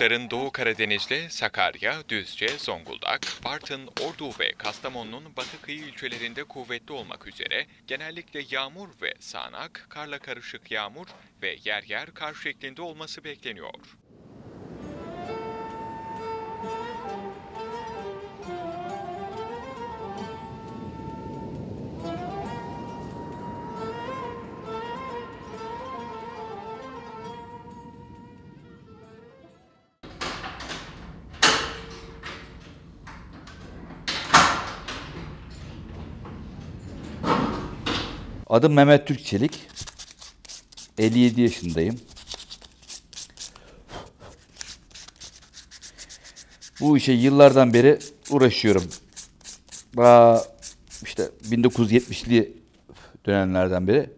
yağışların Doğu Karadeniz'le Sakarya, Düzce, Zonguldak, Bartın, Ordu ve Kastamonu'nun batı kıyı ilçelerinde kuvvetli olmak üzere genellikle yağmur ve sağanak, karla karışık yağmur ve yer yer kar şeklinde olması bekleniyor. Adım Mehmet Türkçelik. 57 yaşındayım. Bu işe yıllardan beri uğraşıyorum. Daha işte 1970'li dönemlerden beri.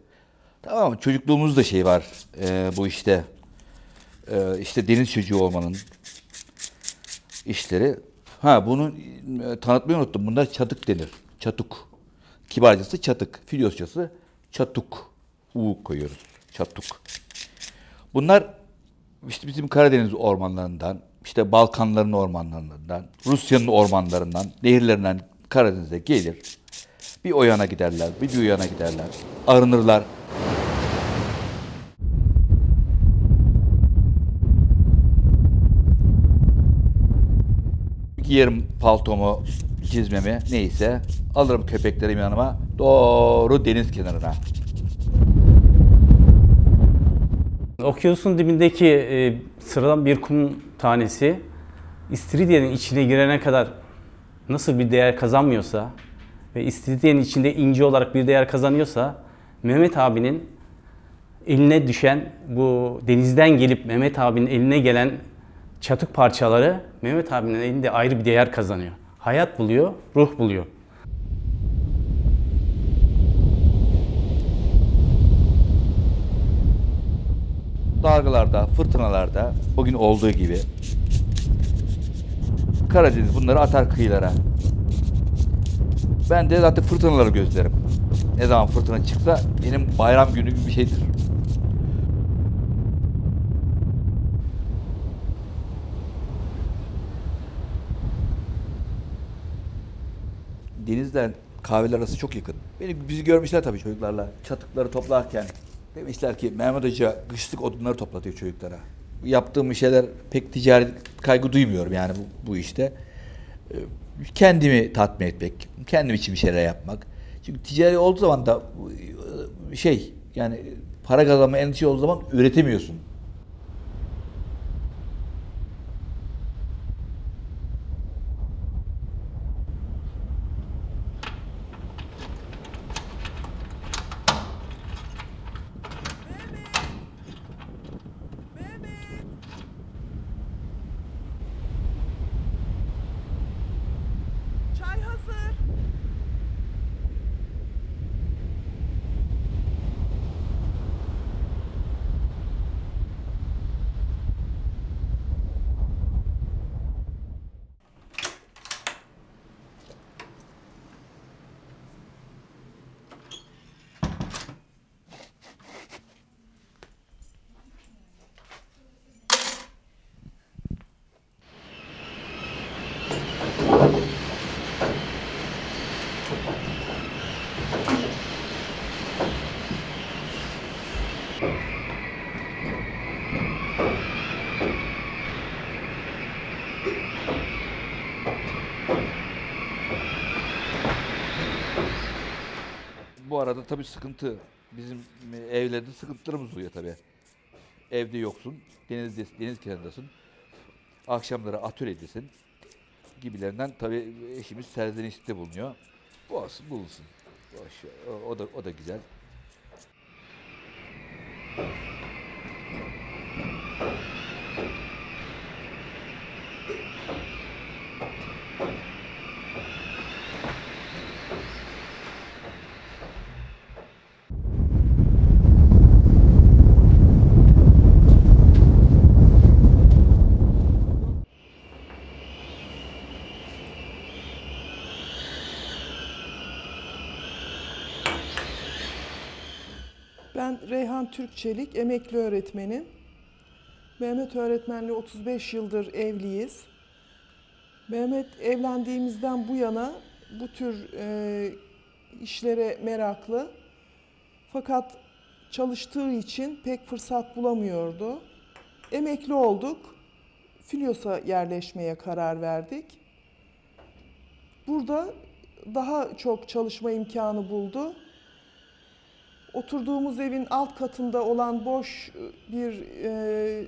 Tamam çocukluğumuzda şey var e, bu işte. E, işte deniz çocuğu olmanın işleri. Ha bunu e, tanıtmayı unuttum. Bunlar çatık denir. Çatuk. Kibarcası çatık. Filyosçası çatuk. U koyuyoruz. Çatuk. Bunlar işte bizim Karadeniz ormanlarından, işte Balkanların ormanlarından, Rusya'nın ormanlarından, nehirlerinden Karadeniz'e gelir. Bir o yana giderler, bir bu yana giderler. Arınırlar. Giyerim paltomu, çizmemi neyse. Alırım köpeklerimi yanıma. Doğru deniz kenarına. Okyanusun dibindeki e, sıradan bir kum tanesi İstiridye'nin içine girene kadar nasıl bir değer kazanmıyorsa ve İstiridye'nin içinde inci olarak bir değer kazanıyorsa Mehmet abinin eline düşen bu denizden gelip Mehmet abinin eline gelen çatık parçaları Mehmet abinin elinde ayrı bir değer kazanıyor. Hayat buluyor, ruh buluyor. dalgalarda, fırtınalarda bugün olduğu gibi Karadeniz bunları atar kıyılara. Ben de zaten fırtınaları gözlerim. Ne zaman fırtına çıksa benim bayram günü gibi bir şeydir. Denizden kahveler arası çok yakın. Beni bizi görmüşler tabii çocuklarla. Çatıkları toplarken. Demişler ki Mehmet Hoca kışlık odunları toplatıyor çocuklara. Yaptığım şeyler pek ticari kaygı duymuyorum yani bu, bu işte. Ee, Kendimi tatmin etmek, kendim için bir şeyler yapmak. Çünkü ticari olduğu zaman da e, şey yani para kazanma endişe olduğu zaman üretemiyorsun. Çay hazır. Bu arada tabii sıkıntı. Bizim evlerde sıkıntılarımız oluyor tabii. Evde yoksun, denizde, deniz kenarındasın. Akşamları atölyedesin gibilerinden tabii eşimiz serzenişte bulunuyor. Bu olsun, bulunsun. Boş, o, o da o da güzel. Ben Reyhan Türkçelik, emekli öğretmenim. Mehmet öğretmenle 35 yıldır evliyiz. Mehmet evlendiğimizden bu yana bu tür e, işlere meraklı. Fakat çalıştığı için pek fırsat bulamıyordu. Emekli olduk. Filyos'a yerleşmeye karar verdik. Burada daha çok çalışma imkanı buldu. Oturduğumuz evin alt katında olan boş bir e,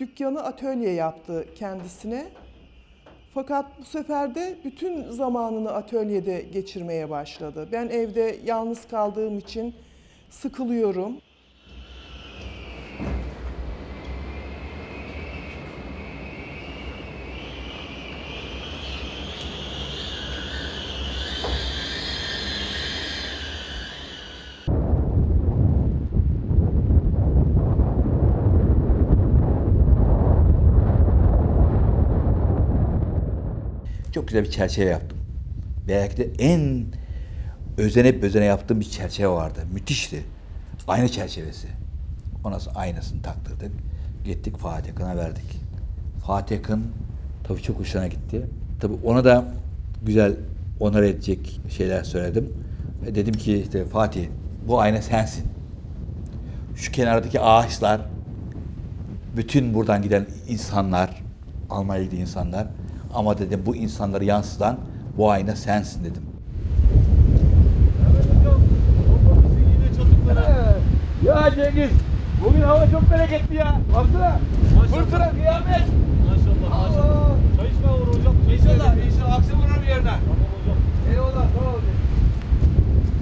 dükkanı atölye yaptı kendisine. Fakat bu sefer de bütün zamanını atölyede geçirmeye başladı. Ben evde yalnız kaldığım için sıkılıyorum. Güzel bir çerçeve yaptım. Belki de en özenip özene yaptığım bir çerçeve vardı. Müthişti. Ayna çerçevesi. Ondan sonra aynasını taktırdık. Gittik Fatih Akın'a verdik. Fatih Akın tabii çok hoşuna gitti. Tabii ona da güzel onar edecek şeyler söyledim. Ve dedim ki işte Fatih bu ayna sensin. Şu kenardaki ağaçlar, bütün buradan giden insanlar, Almanya'ya giden insanlar ama dedim bu insanları yansıtan bu ayna sensin dedim. Ya Cengiz, bugün hava çok bereketli ya. Baksana. Fırtına, kıyamet. Maşallah maşallah. Çay içme olur hocam. İnşallah, inşallah akşam uğrar bir. Tamam hocam. Eyvallah, sağ ol.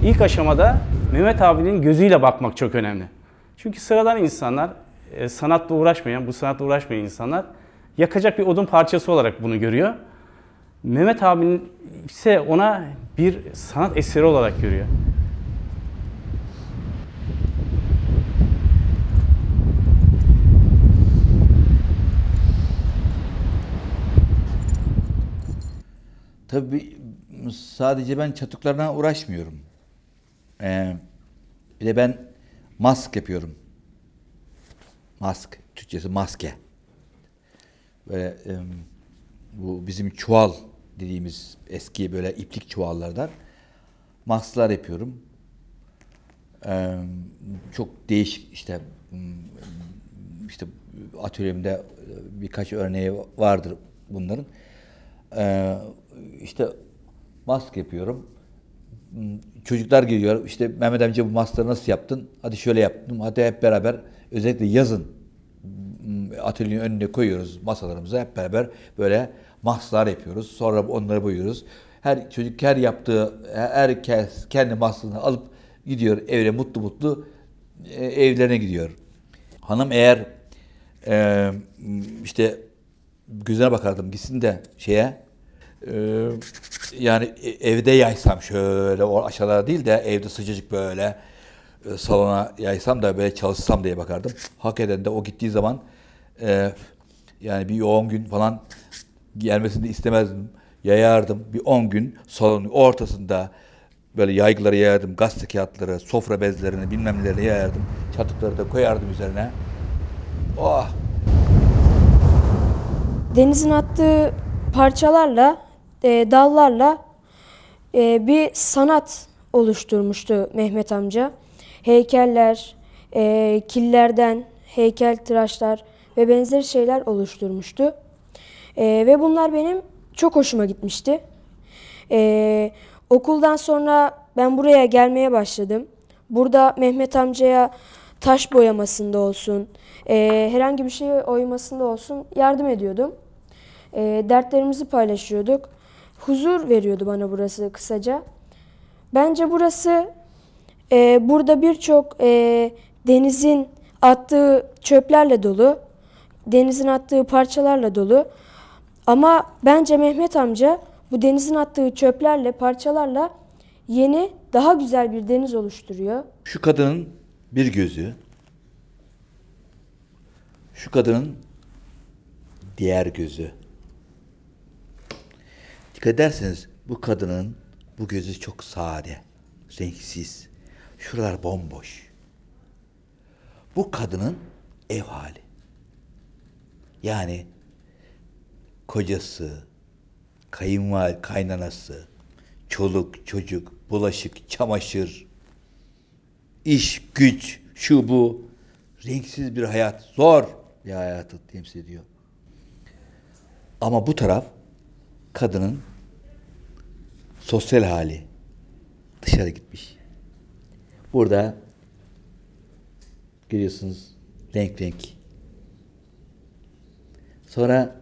İlk aşamada Mehmet abinin gözüyle bakmak çok önemli. Çünkü sıradan insanlar, e, sanatla uğraşmayan, bu sanatla uğraşmayan insanlar yakacak bir odun parçası olarak bunu görüyor. Mehmet abinin ise ona bir sanat eseri olarak görüyor. Tabii sadece ben çatıklarına uğraşmıyorum. Ee, bir de ben mask yapıyorum. Mask, Türkçesi maske. Böyle em, bu bizim çuval dediğimiz eski böyle iplik çuvallardan masklar yapıyorum. Ee, çok değişik işte işte atölyemde e, birkaç örneği vardır bunların. Ee, işte mask yapıyorum. Çocuklar geliyor. İşte Mehmet amca bu maskları nasıl yaptın? Hadi şöyle yaptım. Hadi hep beraber özellikle yazın atölyenin önüne koyuyoruz masalarımıza hep beraber böyle masklar yapıyoruz. Sonra onları boyuyoruz. Her çocuk her yaptığı herkes kendi maskını alıp gidiyor evine mutlu mutlu e, evlerine gidiyor. Hanım eğer e, işte gözüne bakardım gitsin de şeye e, yani e- evde yaysam şöyle o aşağıda değil de evde sıcacık böyle e, salona yaysam da böyle çalışsam diye bakardım. Hakikaten de o gittiği zaman e, yani bir yoğun gün falan gelmesini istemezdim. Yayardım. Bir 10 gün salonun ortasında böyle yaygıları yayardım. Gazete kağıtları, sofra bezlerini bilmem neleri yayardım. Çatıkları da koyardım üzerine. Oh! Denizin attığı parçalarla, e, dallarla e, bir sanat oluşturmuştu Mehmet amca. Heykeller, e, killerden heykel tıraşlar ve benzeri şeyler oluşturmuştu. E, ve bunlar benim çok hoşuma gitmişti. E, okuldan sonra ben buraya gelmeye başladım. Burada Mehmet amcaya taş boyamasında olsun, e, herhangi bir şey oymasında olsun yardım ediyordum. E, dertlerimizi paylaşıyorduk. Huzur veriyordu bana burası kısaca. Bence burası e, burada birçok e, denizin attığı çöplerle dolu, denizin attığı parçalarla dolu. Ama bence Mehmet amca bu denizin attığı çöplerle, parçalarla yeni, daha güzel bir deniz oluşturuyor. Şu kadının bir gözü, şu kadının diğer gözü. Dikkat ederseniz bu kadının bu gözü çok sade, renksiz. Şuralar bomboş. Bu kadının ev hali. Yani kocası, kayınval, kaynanası, çoluk, çocuk, bulaşık, çamaşır, iş, güç, şu bu. Renksiz bir hayat, zor bir hayatı temsil ediyor. Ama bu taraf kadının sosyal hali. Dışarı gitmiş. Burada görüyorsunuz renk renk. Sonra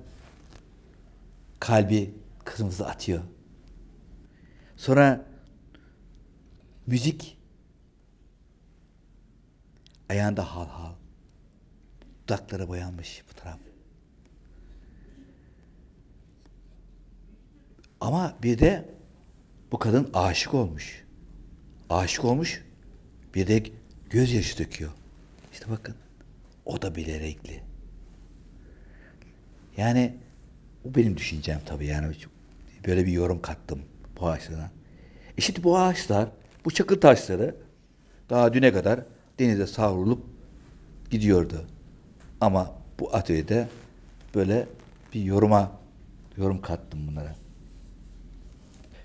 kalbi kırmızı atıyor. Sonra müzik ayağında hal hal. Dudakları boyanmış bu taraf. Ama bir de bu kadın aşık olmuş. Aşık olmuş. Bir de gözyaşı döküyor. İşte bakın. O da bile renkli. Yani bu benim düşüncem tabii yani böyle bir yorum kattım bu ağaçlara. E şimdi bu ağaçlar, bu çakıl taşları daha düne kadar denize savrulup gidiyordu. Ama bu atölyede böyle bir yoruma yorum kattım bunlara.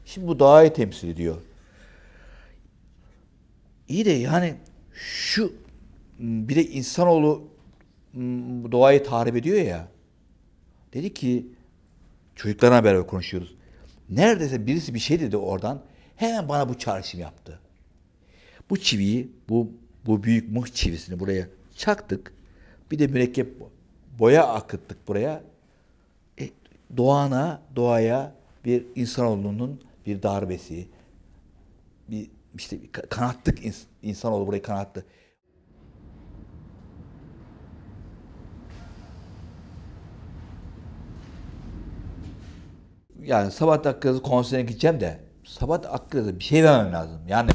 Şimdi bu doğayı temsil ediyor. İyi de yani şu bir de insanoğlu doğayı tahrip ediyor ya. Dedi ki çocuklarla beraber konuşuyoruz. Neredeyse birisi bir şey dedi oradan. Hemen bana bu çağrışım yaptı. Bu çiviyi, bu bu büyük mıh çivisini buraya çaktık. Bir de mürekkep boya akıttık buraya. E, doğana, doğaya bir insanoğlunun bir darbesi, bir işte kanattık ins- insanoğlu burayı kanattı. Yani Sabahat Akgöz'ü konserine gideceğim de Sabahat Akgöz'e bir şey vermem lazım. Yani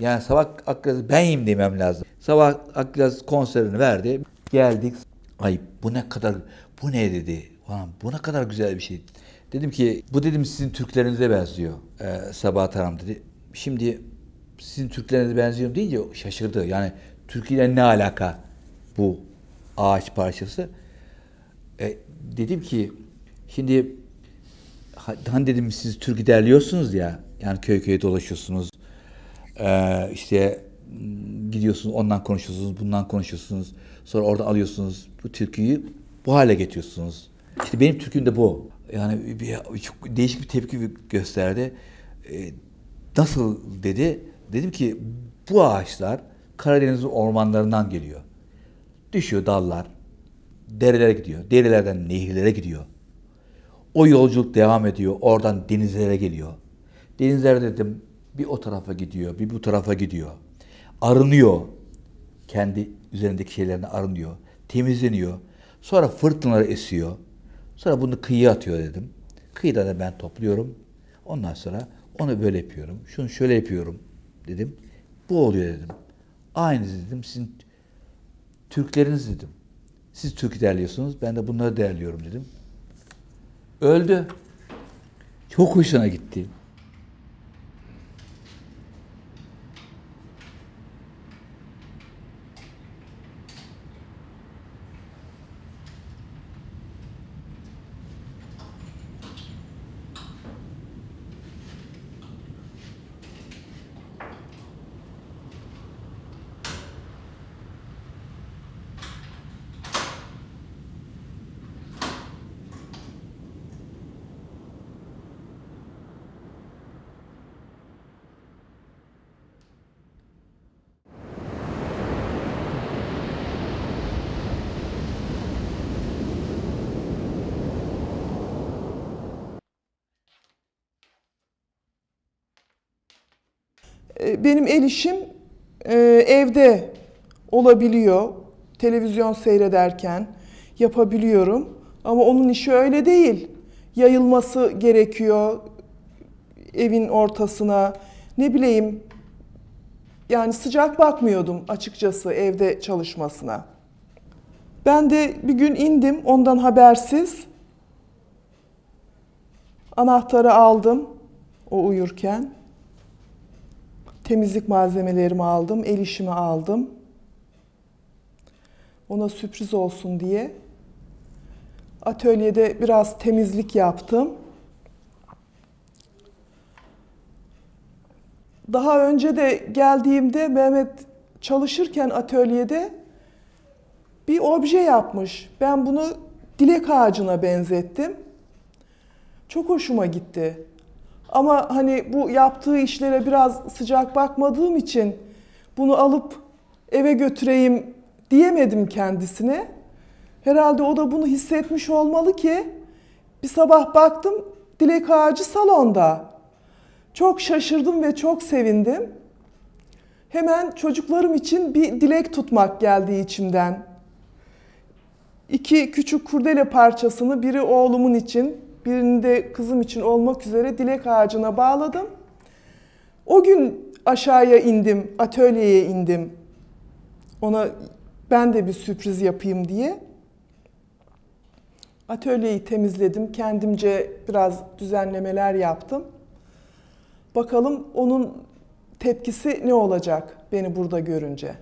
yani Sabahat Akgöz'ü ben yiyeyim demem lazım. Sabahat Akgöz konserini verdi. Geldik. Ay bu ne kadar bu ne dedi. Ulan bu ne kadar güzel bir şey. Dedim ki bu dedim sizin Türklerinize benziyor. Ee, Sabahat Hanım dedi. Şimdi sizin Türklerinize benziyor deyince şaşırdı. Yani Türkiye'yle ne alaka bu ağaç parçası? E, dedim ki şimdi hani dedim siz Türk'ü derliyorsunuz ya yani köy köy dolaşıyorsunuz Ee, işte gidiyorsunuz ondan konuşuyorsunuz bundan konuşuyorsunuz sonra orada alıyorsunuz bu türküyü bu hale getiriyorsunuz. İşte benim türküm de bu. Yani bir, çok değişik bir tepki gösterdi. Ee, nasıl dedi? Dedim ki bu ağaçlar Karadeniz'in ormanlarından geliyor. Düşüyor dallar. Derelere gidiyor. Derelerden nehirlere gidiyor. O yolculuk devam ediyor. Oradan denizlere geliyor. Denizler dedim bir o tarafa gidiyor, bir bu tarafa gidiyor. Arınıyor. Kendi üzerindeki şeylerini arınıyor. Temizleniyor. Sonra fırtınalar esiyor. Sonra bunu kıyıya atıyor dedim. Kıyıda da ben topluyorum. Ondan sonra onu böyle yapıyorum. Şunu şöyle yapıyorum dedim. Bu oluyor dedim. Aynı dedim sizin Türkleriniz dedim. Siz Türk derliyorsunuz, ben de bunları derliyorum dedim. Öldü. Çok hoşuna gitti. Benim el işim e, evde olabiliyor. Televizyon seyrederken yapabiliyorum. Ama onun işi öyle değil. Yayılması gerekiyor evin ortasına. Ne bileyim yani sıcak bakmıyordum açıkçası evde çalışmasına. Ben de bir gün indim ondan habersiz. Anahtarı aldım o uyurken. Temizlik malzemelerimi aldım, el işimi aldım. Ona sürpriz olsun diye. Atölyede biraz temizlik yaptım. Daha önce de geldiğimde Mehmet çalışırken atölyede bir obje yapmış. Ben bunu dilek ağacına benzettim. Çok hoşuma gitti. Ama hani bu yaptığı işlere biraz sıcak bakmadığım için bunu alıp eve götüreyim diyemedim kendisine. Herhalde o da bunu hissetmiş olmalı ki bir sabah baktım dilek ağacı salonda. Çok şaşırdım ve çok sevindim. Hemen çocuklarım için bir dilek tutmak geldi içimden. İki küçük kurdele parçasını biri oğlumun için, birini de kızım için olmak üzere dilek ağacına bağladım. O gün aşağıya indim, atölyeye indim. Ona ben de bir sürpriz yapayım diye. Atölyeyi temizledim, kendimce biraz düzenlemeler yaptım. Bakalım onun tepkisi ne olacak beni burada görünce.